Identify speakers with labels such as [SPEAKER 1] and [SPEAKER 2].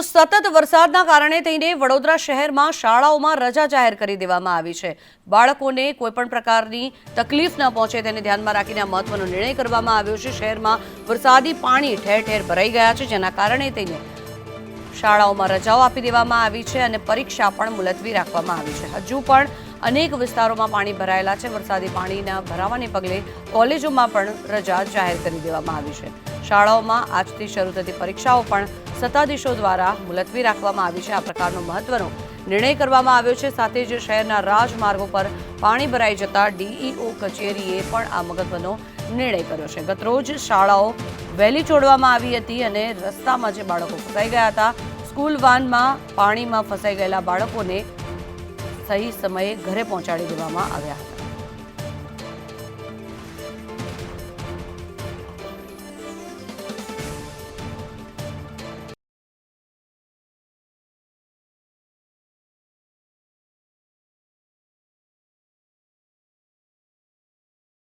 [SPEAKER 1] તો સતત વરસાદના કારણે થઈને વડોદરા શહેરમાં શાળાઓમાં રજા જાહેર કરી દેવામાં આવી છે. બાળકોને કોઈપણ પ્રકારની તકલીફ ન પહોંચે તેને ધ્યાનમાં રાખીને આ મહત્વનો નિર્ણય કરવામાં આવ્યો છે. શહેરમાં વરસાદી પાણી ઠેર ઠેર ભરાઈ ગયા છે, જેના કારણે થઈને શાળાઓમાં રજાઓ આપી દેવામાં આવી છે અને પરીક્ષા પણ મુલતવી રાખવામાં આવી છે. હજુ પણ અનેક વિસ્તારોમાં પાણી ભરાયેલા છે. વરસાદી પાણીના ભરાવાને પગલે કોલેજોમાં પણ રજા જાહેર કરી દેવામાં આવી છે. શાળાઓમાં આજથી શરૂ થતી પરીક્ષાઓ પણ સત્તાધીશો દ્વારા મુલતવી રાખવામાં આવી છે. આ પ્રકારનો મહત્વનો નિર્ણય કરવામાં આવ્યો છે. સાથે જ શહેરના રાજમાર્ગો પર પાણી ભરાઈ જતા ડીઈઓ કચેરીએ પણ આ મહત્વનો નિર્ણય કર્યો છે. ગતરોજ શાળાઓ વહેલી છોડવામાં આવી હતી અને રસ્તામાં જે બાળકો ફસાઈ ગયા હતા, સ્કૂલ વાનમાં પાણીમાં ફસાઈ ગયેલા બાળકોને સહી સમયે ઘરે પહોંચાડી દેવામાં આવ્યા હતા.